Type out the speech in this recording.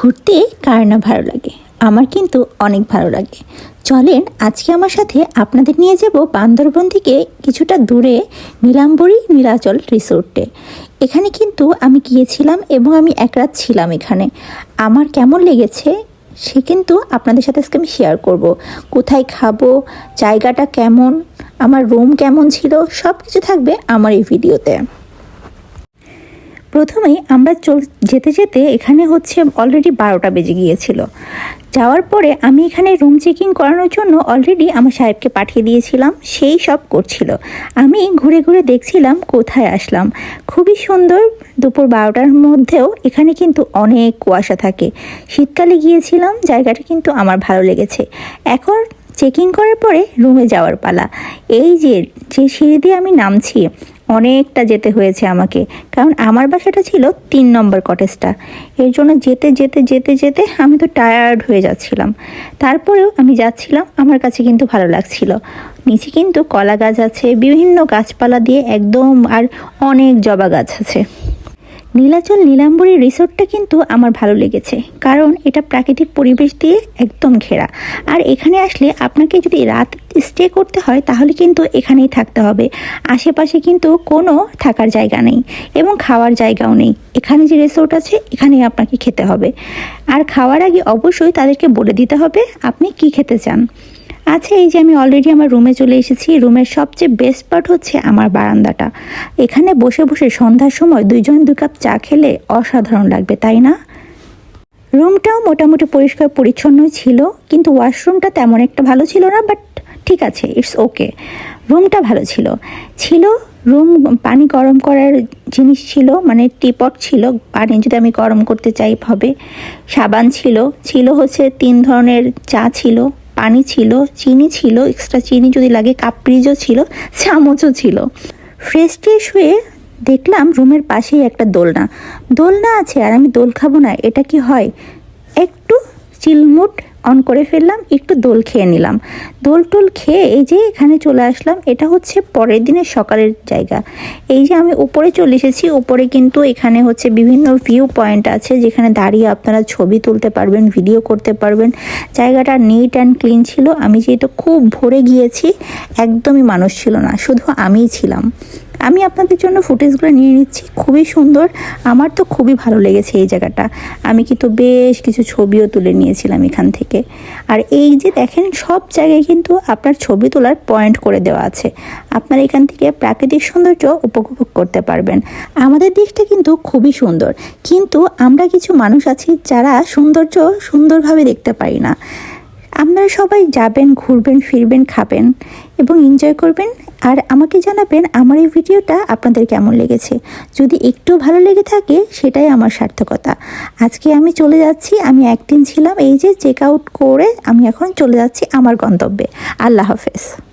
ঘুরতে কার না ভালো লাগে? আমার কিন্তু অনেক ভালো লাগে। চলেন, আজকে আমার সাথে আপনাদের নিয়ে যাব বান্দরবন থেকে কিছুটা দূরে নীলাম্বরী নীলাচল রিসোর্টে এখানে কিন্তু আমি গিয়েছিলাম এবং আমি এক রাত ছিলাম এখানে। আমার কেমন লেগেছে সে কিন্তু আপনাদের সাথে আজকে আমি শেয়ার করব। কোথায় খাব, জায়গাটা কেমন, আমার রুম কেমন ছিল সব কিছু থাকবে আমার এই ভিডিওতে প্রথমেই আমরা চল, যেতে যেতে এখানে হচ্ছে অলরেডি বারোটা বেজে গিয়েছিল। যাওয়ার পরে আমি এখানে রুম চেকিং করানোর জন্য অলরেডি আমার সাহেবকে পাঠিয়ে দিয়েছিলাম, সেই সব করছিল। আমি ঘুরে ঘুরে দেখছিলাম কোথায় আসলাম। খুবই সুন্দর, দুপুর বারোটার মধ্যেও এখানে কিন্তু অনেক কুয়াশা থাকে। শীতকালে গিয়েছিলাম, জায়গাটা কিন্তু আমার ভালো লেগেছে। এখন চেকিং করার পরে রুমে যাওয়ার পালা। এই যে যে সিঁড়ি দিয়ে আমি নামছি, অনেকটা যেতে হয়েছে আমাকে। কারণ আমার বাসাটা ছিল তিন নম্বর কটেজটা এর জন্য যেতে যেতে যেতে যেতে আমি তো টায়ার্ড হয়ে যাচ্ছিলাম। তারপরেও আমি যাচ্ছিলাম, আমার কাছে কিন্তু ভালো লাগছিল। নিচে কিন্তু কলা গাছ আছে, বিভিন্ন গাছপালা দিয়ে একদম আর অনেক জবা গাছ আছে। নীলাচল নীলাম্বরী রিসোর্টটা কিন্তু আমার ভালো লেগেছে, কারণ এটা প্রাকৃতিক পরিবেশ দিয়ে একদম ঘেরা। আর এখানে আসলে আপনাকে যদি রাত স্টে করতে হয়, তাহলে কিন্তু এখানেই থাকতে হবে। আশেপাশে কিন্তু কোনো থাকার জায়গা নেই এবং খাওয়ার জায়গাও নেই। এখানে যে রিসোর্ট আছে, এখানেই আপনাকে খেতে হবে। আর খাওয়ার আগে অবশ্যই তাদেরকে বলে দিতে হবে, আপনি কি খেতে চান? আচ্ছা এই যে আমি অলরেডি আমার রুমে চলে এসেছি। রুমের সবচেয়ে বেস্ট পার্ট হচ্ছে আমার বারান্দাটা। এখানে বসে বসে সন্ধ্যার সময় দুইজন দু কাপ চা খেলে অসাধারণ লাগবে, তাই না? রুমটাও মোটামুটি পরিষ্কার পরিচ্ছন্ন ছিল, কিন্তু ওয়াশরুমটা তেমন একটা ভালো ছিল না বাট ঠিক আছে ইটস ওকে রুমটা ভালো ছিল। ছিল রুম পানি গরম করার জিনিস ছিল মানে টিপট ছিল, পানি যদি আমি গরম করতে চাই হবে সাবান ছিল ছিল হচ্ছে তিন ধরনের চা ছিল। পানি ছিল, চিনি ছিল এক্সট্রা চিনি যদি লাগে কাপড়িজও ছিল, চামচও ছিল। ফ্রেশ ট্রেশ হয়ে দেখলাম রুমের পাশেই একটা দোলনা। দোলনা আছে, আর আমি দোল খাব না, এটা কি হয়? একটু চিলমুট অন করে ফেললাম, একটু দোল খেয়ে নিলাম। দোল টোল খেয়ে এই যে এখানে চলে আসলাম, এটা হচ্ছে পরের দিনের সকালের জায়গা। এই যে আমি উপরে চলে এসেছি, উপরে কিন্তু এখানে হচ্ছে বিভিন্ন ভিউ পয়েন্ট আছে, যেখানে দাঁড়িয়ে আপনারা ছবি তুলতে পারবেন ভিডিও করতে পারবেন। জায়গাটা নিট অ্যান্ড ক্লিন ছিল। আমি যেহেতু খুব ভরে গিয়েছি, একদমই মানুষ ছিল না, শুধু আমিই ছিলাম। আমি আপনাদের জন্য ফুটেজগুলো নিয়ে নিচ্ছি, খুবই সুন্দর। আমার তো খুবই ভালো লেগেছে এই জায়গাটা। আমি কিন্তু বেশ কিছু ছবিও তুলে নিয়েছিলাম এখান থেকে। আর এই যে দেখেন, সব জায়গায় কিন্তু আপনার ছবি তোলার পয়েন্ট করে দেওয়া আছে। আপনার এখান থেকে প্রাকৃতিক সৌন্দর্য উপভোগ করতে পারবেন। আমাদের দিকটা কিন্তু খুবই সুন্দর। কিন্তু আমরা কিছু মানুষ আছি যারা সৌন্দর্য সুন্দরভাবে দেখতে পারি না। আপনারা সবাই যাবেন, ঘুরবেন, ফিরবেন, খাবেন এবং এনজয় করবেন। আর আমাকে জানাবেন আমার এই ভিডিওটা আপনাদের কেমন লেগেছে। যদি একটু ভালো লেগে থাকে, সেটাই আমার সার্থকতা। আজকে আমি চলে যাচ্ছি, আমি একদিন ছিলাম, এই যে চেক আউট করে আমি এখন চলে যাচ্ছি আমার গন্তব্যে। আল্লাহ হাফেজ।